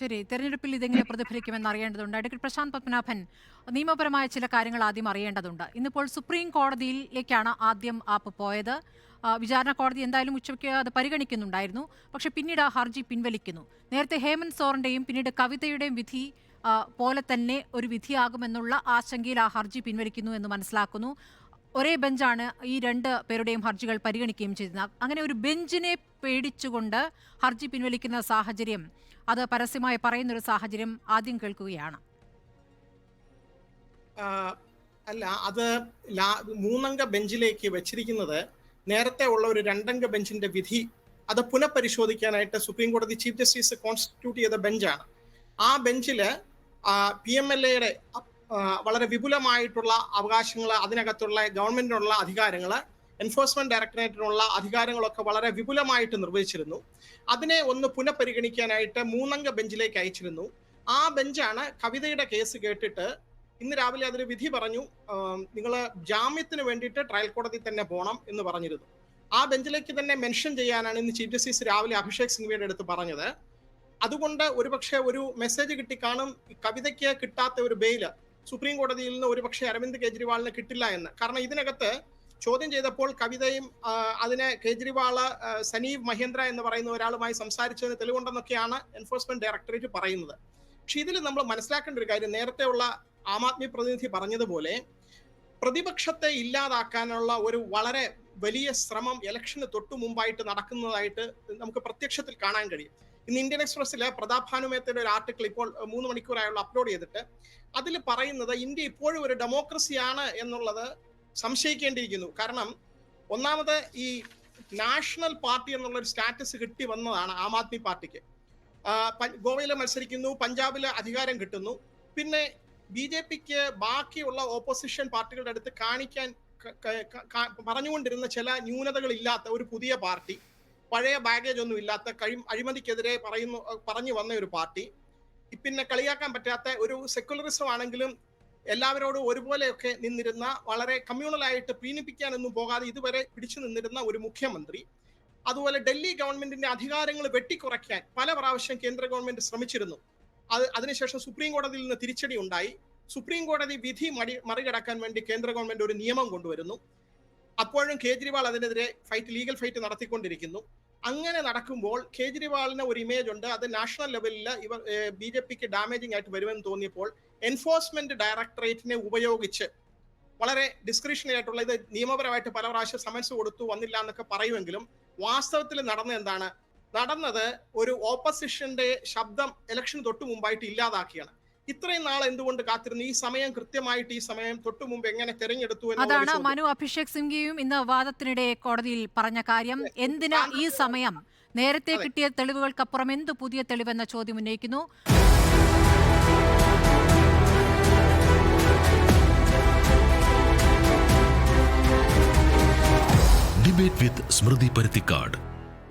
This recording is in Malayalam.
ശരി തെരഞ്ഞെടുപ്പിൽ ഇതെങ്ങനെ പ്രതിഫലിക്കുമെന്ന് അറിയേണ്ടതുണ്ട്. അഡ്വക്കേറ്റ് പ്രശാന്ത് പത്മനാഭൻ നിയമപരമായ ചില കാര്യങ്ങൾ ആദ്യം അറിയേണ്ടതുണ്ട്. ഇന്നിപ്പോൾ സുപ്രീം കോടതിയിലേക്കാണ് ആദ്യം ആപ്പ് പോയത്. വിചാരണ കോടതി എന്തായാലും ഉച്ചയ്ക്ക് അത് പരിഗണിക്കുന്നുണ്ടായിരുന്നു. പക്ഷെ പിന്നീട് ആ ഹർജി പിൻവലിക്കുന്നു. നേരത്തെ ഹേമന്ത് സോറിന്റെയും പിന്നീട് കവിതയുടെയും വിധി പോലെ തന്നെ ഒരു വിധിയാകുമെന്നുള്ള ആശങ്കയിൽ ആ ഹർജി പിൻവലിക്കുന്നു എന്ന് മനസ്സിലാക്കുന്നു. ഒരേ ബെഞ്ചാണ് ഈ രണ്ട് പേരുടെയും ഹർജികൾ പരിഗണിക്കുകയും ചെയ്തത് അങ്ങനെ ഒരു ബെഞ്ചിനെ പേടിച്ചുകൊണ്ട് ഹർജി പിൻവലിക്കുന്ന സാഹചര്യം അത് പരസ്യമായി പറയുന്ന ഒരു സാഹചര്യം ആദ്യം കേൾക്കുകയാണ്. അല്ല അത് മൂന്നംഗ ബെഞ്ചിലേക്ക് വെച്ചിരിക്കുന്നത് നേരത്തെ ഉള്ള ഒരു രണ്ടംഗ ബെഞ്ചിന്റെ വിധി അത് പുനഃപരിശോധിക്കാനായിട്ട് സുപ്രീം കോടതി ചീഫ് ജസ്റ്റിസ് കോൺസ്റ്റിറ്റ്യൂട്ട് ചെയ്ത ബെഞ്ചാണ്. ആ ബെഞ്ചിൽ പി എം എൽ എയുടെ വളരെ വിപുലമായിട്ടുള്ള അവകാശങ്ങൾ അതിനകത്തുള്ള ഗവൺമെന്റിനുള്ള അധികാരങ്ങൾ എൻഫോഴ്സ്മെന്റ് ഡയറക്ടറേറ്റിനുള്ള അധികാരങ്ങളൊക്കെ വളരെ വിപുലമായിട്ട് നിർവഹിച്ചിരുന്നു. അതിനെ ഒന്ന് പുനഃപരിഗണിക്കാനായിട്ട് മൂന്നംഗ ബെഞ്ചിലേക്ക് അയച്ചിരുന്നു. ആ ബെഞ്ചാണ് കവിതയുടെ കേസ് കേട്ടിട്ട് ഇന്ന് രാവിലെ അതിൽ വിധി പറഞ്ഞു നിങ്ങൾ ജാമ്യത്തിന് വേണ്ടിയിട്ട് ട്രയൽ കോടതി തന്നെ പോകണം എന്ന് പറഞ്ഞിരുന്നു. ആ ബെഞ്ചിലേക്ക് തന്നെ മെൻഷൻ ചെയ്യാനാണ് ഇന്ന് ചീഫ് ജസ്റ്റിസ് രാവിലെ അഭിഷേക് സിംഗ്വിയുടെ അടുത്ത് പറഞ്ഞത്. അതുകൊണ്ട് ഒരുപക്ഷെ ഒരു മെസ്സേജ് കിട്ടി കാണും കവിതയ്ക്ക് കിട്ടാത്ത ഒരു ബെയിൽ സുപ്രീം കോടതിയിൽ നിന്ന് ഒരുപക്ഷെ അരവിന്ദ് കെജ്രിവാളിന് കിട്ടില്ല എന്ന്. കാരണം ഇതിനകത്ത് ചോദ്യം ചെയ്തപ്പോൾ കവിതയും അതിനെ കേജ്രിവാൾ സനീവ് മഹേന്ദ്ര എന്ന് പറയുന്ന ഒരാളുമായി സംസാരിച്ചതിന് തെളിവുണ്ടെന്നൊക്കെയാണ് എൻഫോഴ്സ്മെന്റ് ഡയറക്ടറേറ്റ് പറയുന്നത്. പക്ഷെ ഇതിൽ നമ്മൾ മനസ്സിലാക്കേണ്ട ഒരു കാര്യം നേരത്തെ ഉള്ള ആം ആദ്മി പ്രതിനിധി പറഞ്ഞതുപോലെ പ്രതിപക്ഷത്തെ ഇല്ലാതാക്കാനുള്ള ഒരു വളരെ വലിയ ശ്രമം ഇലക്ഷന് തൊട്ടു മുമ്പായിട്ട് നടക്കുന്നതായിട്ട് നമുക്ക് പ്രത്യക്ഷത്തിൽ കാണാൻ കഴിയും. ഇന്ന് ഇന്ത്യൻ എക്സ്പ്രസ്സിലെ പ്രതാപ് ഭാനുമേത്തയുടെ ഒരു ആർട്ടിക്കിൾ ഇപ്പോൾ മൂന്ന് മണിക്കൂറായുള്ള അപ്ലോഡ് ചെയ്തിട്ട് അതിൽ പറയുന്നത് ഇന്ത്യ ഇപ്പോഴും ഒരു ഡെമോക്രസിയാണ് എന്നുള്ളത് സംശയിക്കേണ്ടിയിരിക്കുന്നു. കാരണം ഒന്നാമത് ഈ നാഷണൽ പാർട്ടി എന്നുള്ള ഒരു സ്റ്റാറ്റസ് കിട്ടി വന്നതാണ് ആം ആദ്മി പാർട്ടിക്ക്. ഗോവയിൽ മത്സരിക്കുന്നു പഞ്ചാബിൽ അധികാരം കിട്ടുന്നു. പിന്നെ ബി ജെ പിക്ക് ബാക്കിയുള്ള ഓപ്പോസിഷൻ പാർട്ടികളുടെ അടുത്ത് കാണിക്കാൻ പറഞ്ഞുകൊണ്ടിരുന്ന ചില ന്യൂനതകളില്ലാത്ത ഒരു പുതിയ പാർട്ടി പഴയ ബാഗേജ് ഒന്നും ഇല്ലാത്ത കഴി അഴിമതിക്കെതിരെ പറയുന്നു പറഞ്ഞു വന്ന ഒരു പാർട്ടി. പിന്നെ കളിയാക്കാൻ പറ്റാത്ത ഒരു സെക്യുലറിസം ആണെങ്കിലും എല്ലാവരോടും ഒരുപോലെയൊക്കെ നിന്നിരുന്ന വളരെ കമ്മ്യൂണലായിട്ട് പീനിപ്പിക്കാനൊന്നും പോകാതെ ഇതുവരെ പിടിച്ചു നിന്നിരുന്ന ഒരു മുഖ്യമന്ത്രി. അതുപോലെ ഡൽഹി ഗവൺമെന്റിന്റെ അധികാരങ്ങൾ വെട്ടിക്കുറയ്ക്കാൻ പല പ്രാവശ്യം കേന്ദ്ര ഗവൺമെന്റ് ശ്രമിച്ചിരുന്നു. അത് അതിനുശേഷം സുപ്രീം കോടതിയിൽ നിന്ന് തിരിച്ചടി ഉണ്ടായി. സുപ്രീം കോടതി വിധി മടി മറികടക്കാൻ വേണ്ടി കേന്ദ്ര ഗവൺമെന്റ് ഒരു നിയമം കൊണ്ടുവരുന്നു. അപ്പോഴും കേജ്രിവാൾ അതിനെതിരെ ഫൈറ്റ് ലീഗൽ ഫൈറ്റ് നടത്തിക്കൊണ്ടിരിക്കുന്നു. അങ്ങനെ നടക്കുമ്പോൾ കേജ്രിവാളിന് ഒരു ഇമേജ് ഉണ്ട്. അത് നാഷണൽ ലെവലിൽ ഇവർ ബി ജെ പിക്ക് ഡാമേജിംഗ് ആയിട്ട് വരുമെന്ന് തോന്നിയപ്പോൾ എൻഫോഴ്സ്മെന്റ് ഡയറക്ടറേറ്റിനെ ഉപയോഗിച്ച് വളരെ ഡിസ്ക്രിഷണറി ആയിട്ടുള്ള ഇത് നിയമപരമായിട്ട് പല പ്രാവശ്യം സമൻസ് കൊടുത്തു വന്നില്ല എന്നൊക്കെ പറയുമെങ്കിലും വാസ്തവത്തിൽ നടന്ന എന്താണ്? നടന്നത് ഒരു ഓപ്പോസിഷന്റെ ശബ്ദം ഇലക്ഷൻ തൊട്ട് മുമ്പായിട്ട് ഇല്ലാതാക്കിയാണ്. ഇത്രയും നാളെ എന്തുകൊണ്ട് കാത്തിരുന്നു? ഈ സമയം കൃത്യമായിട്ട് ഈ സമയം തൊട്ടു മുമ്പ് എങ്ങനെ തെരഞ്ഞെടുത്തു അതാണ് മനു അഭിഷേക് സിംഗിയും ഇന്ന് വാദത്തിനിടെ കോടതിയിൽ പറഞ്ഞ കാര്യം. എന്തിനാ ഈ സമയം? നേരത്തെ. കിട്ടിയ തെളിവുകൾക്കപ്പുറം എന്ത് പുതിയ തെളിവെന്ന ചോദ്യം ഉന്നയിക്കുന്നു? ഡിബേറ്റ് വിത്ത് സ്മൃതി പരുത്തിക്കാട്